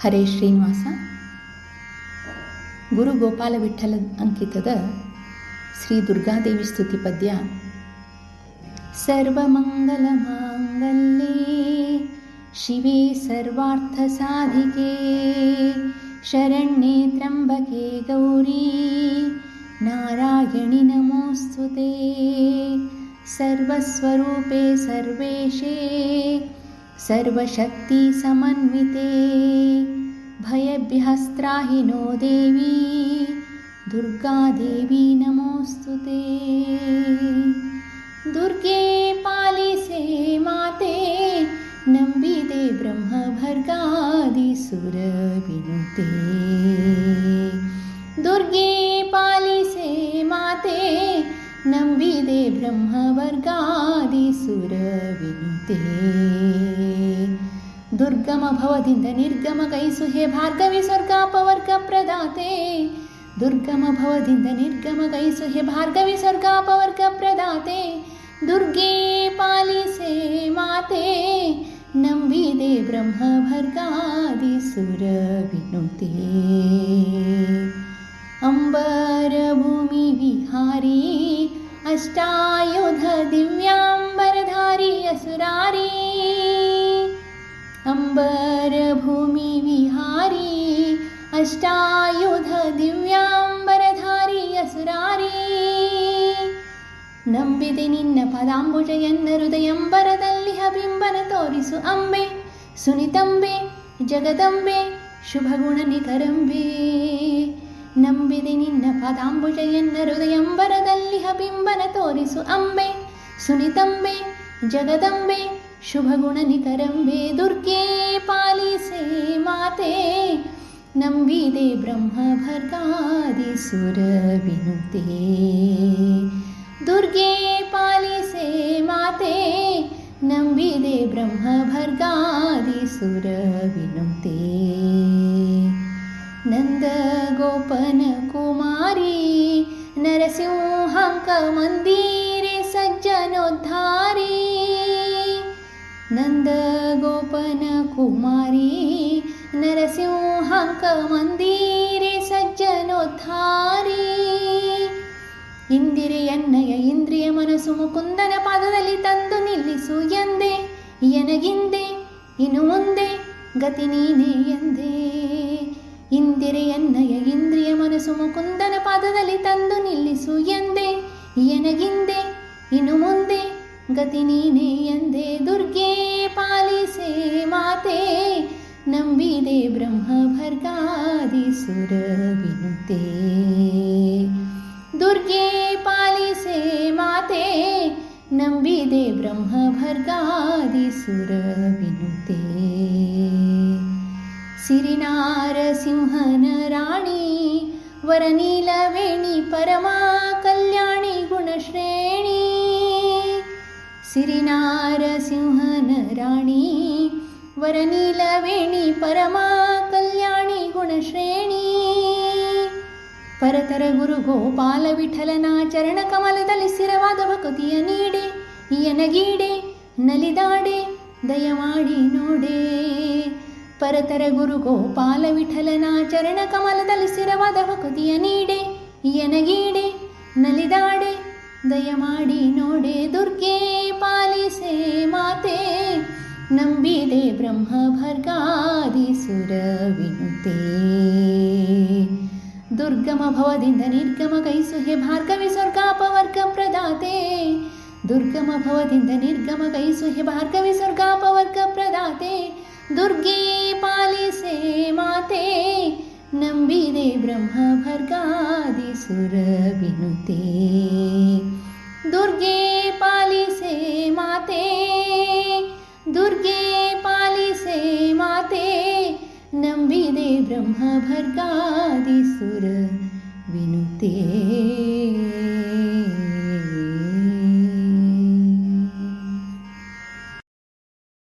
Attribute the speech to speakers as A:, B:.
A: ಹರೇ ಶ್ರೀನಿವಾಸ ಗುರು ಗೋಪಾಲ ವಿಠಲ ಅಂಕಿತದ ಶ್ರೀ ದುರ್ಗಾದೇವಿ ಸ್ತುತಿ ಪದ್ಯ ಸರ್ವಮಂಗಲ ಮಾಂಗಲ್ಯೇ ಶಿವೆ ಸರ್ವಾರ್ಥ ಸಾಧಿಕೆ ಶರಣ್ಯೆ ತ್ರ್ಯಂಬಕೆ ಗೌರಿ ನಾರಾಯಣಿ ನಮೋಸ್ತುತೆ सर्वस्वरूपे सर्वेशे सर्वशक्तिसमन्विते। भयभ्यस्त्राहि नो देवी दुर्गादेवी नमोऽस्तु ते। दुर्गे पालिसे माते नम्बिते ब्रह्मभर्गादिसुरविनुते ब्रह्मवर्गादि सुरविनुते दुर्गम भव निर्गमकैसुहे भार्गवि स्वर्गापवर्गप्रदाते। दुर्गम भव निर्गमकैसुहे भार्गवि स्वर्गापवर्गप्रदाते। दुर्गे पालिसे माते नम्बिदे ब्रह्मवर्गादिसुरविनुते अम्बरभूमिविहारी ದುರ್ಗೆ ಪಾಲಿಸೆ ಮಾತೆ ನಂಬಿದೆ ಬ್ರಹ್ಮಭರ್ಗಾದಿಸುರವಿನುತೆ अम्बरभूमि विहारी अष्टायुध दिव्याम्बरधारी असुरारी अम्बरभूमि विहारी अष्टायुध दिव्याम्बरधारी असुरारी ನಂಬಿದೆ ನಿನ್ನ ಪದಾಂಬುಜೆಯನ್ನ ಹೃದಯಂಬರದಲ್ಲಿ ಬಿಂಬನ ತೋರಿಸು ಅಂಬೆ ಸುನಿತಂಬೆ ಜಗದಂಬೆ ಶುಭಗುಣ ನಿತರಂಬೆ ನಂಬಿದೆ ನಿನ್ನ ಪದಾಂಬುಜೆಯನ್ನ ಹೃದಯಂಬರದಲ್ಲಿ ಹಬಿಂಬನ ತೋರಿಸು ಅಂಬೆ. ಸುನಿತಂಬೆ, ಜಗದಂಬೆ ಶುಭ ಗುಣ ನಿಕರಂಬೆ ದುರ್ಗೆ ಪಾಲಿಸೆ ಮಾತೆ. ನಂಬಿದೆ ಬ್ರಹ್ಮ ಭರ್ಗಾದಿ ಸುರ ವಿನುತೆ ದುರ್ಗೆ ಪಾಲಿಸೆ ಮಾತೆ. ನಂಬಿದೆ ಬ್ರಹ್ಮ ಭರ್ಗಾದಿ ಸುರ कुमारी नरसिंहङ्कमन्दिरे सज्जनोद्धारी नन्दगोपन कुमारी नरसिंहङ्कमन्दिरे सज्जनोद्धारी ಇಂದಿರೆಯನ್ನಯ ಇಂದ್ರಿಯ ಮನಸ್ಸು ಮುಕುಂದನ ಪಾದದಲ್ಲಿ ತಂದು ನಿಲ್ಲಿಸು ಎಂದೆ ಎನಗಿಂದೆ ಇನ್ನು ಮುಂದೆ ಗತಿ ನೀನೇ ಎಂದೇ ಇಂದಿರೆಯನ್ನಯ ಇಂದ್ರಿಯ ಮನಸ್ಸು ಮುಕುಂದನ ಪಾದದಲ್ಲಿ ತಂದು ನಿಲ್ಲಿಸು ಎಂದೆ, ಎನಗಿಂದೆ, ಇನ್ನು ಮುಂದೆ, ಗತಿ ನೀನೇ ಎಂದೆ ದುರ್ಗೆ ಪಾಲಿಸೆ ಮಾತೆ, ನಂಬಿದೆ ಬ್ರಹ್ಮಭರ್ಗಾದಿ ಸುರವಿನುತೆ ದುರ್ಗೆ ಪಾಲಿಸೆ ಮಾತೆ, ನಂಬಿದೆ ಸುರ ಸುರವಿನುತೆ ಸಿರಿನಾರಸಿಂಹನ ರಾಣಿ ವರನೀಲವೇಣಿ ಪರಮಾ ಕಲ್ಯಾಣಿ ಗುಣಶ್ರೇಣಿ ಸಿರಿನಾರಸಿಂಹನ ರಾಣಿ ವರನೀಲವೇಣಿ ಪರಮಾ ಕಲ್ಯಾಣಿ ಗುಣಶ್ರೇಣಿ ಪರತರ ಗುರು ಗೋಪಾಲ ವಿಠಲನ ಚರಣ ಕಮಲದಲ್ಲಿ ಸ್ಥಿರವಾದ ಭಕುತಿಯ ನೀಡೆ ಎನಗೀಡೆ ನಲಿದಾಡೆ ದಯಮಾಡಿ ನೋಡೆ ಪರತರ ಗುರು ಗೋಪಾಲ ವಿಠಲನ ಚರಣ ಕಮಲದಲ್ಲಿ ಸ್ಥಿರವಾದ ಭಕುತಿಯ ನೀಡೆ, ಎನಗೀಡೆ, ನಲಿದಾಡೆ, ದಯಮಾಡಿ ನೋಡೆ ದುರ್ಗೆ ಪಾಲಿಸೆ ಮಾತೆ, ನಂಬಿದೆ ಬ್ರಹ್ಮಭರ್ಗಾದಿ ಸುರವಿನುತೆ ದುರ್ಗಮ ಭವದಿಂದ ನಿರ್ಗಮ ಕೈಸುಹೆ ಭಾರ್ಗವಿ ಸ್ವರ್ಗಾಪವರ್ಗ ಪ್ರದಾತೆ. ದುರ್ಗಮ ಭವದಿಂದ ನಿರ್ಗಮ ಕೈಸುಹೆ ಭಾರ್ಗವಿ ಸ್ವರ್ಗಾಪವರ್ಗ ಪ್ರದಾತೆ. ದುರ್ಗೆ ಪಾಲಿಸೆ ಮಾತೆ ನಂಬಿದೆ ಬ್ರಹ್ಮಭರ್ಗಾದಿ ಸುರವಿನುತೆ ದುರ್ಗೆ ಪಾಲಿಸೆ ಮಾತೆ ದುರ್ಗೆ ಪಾಲಿಸೆ ಮಾತೆ ನಂಬಿದೆ ಬ್ರಹ್ಮಭರ್ಗಾದಿ ಸುರ ವಿನುತೆ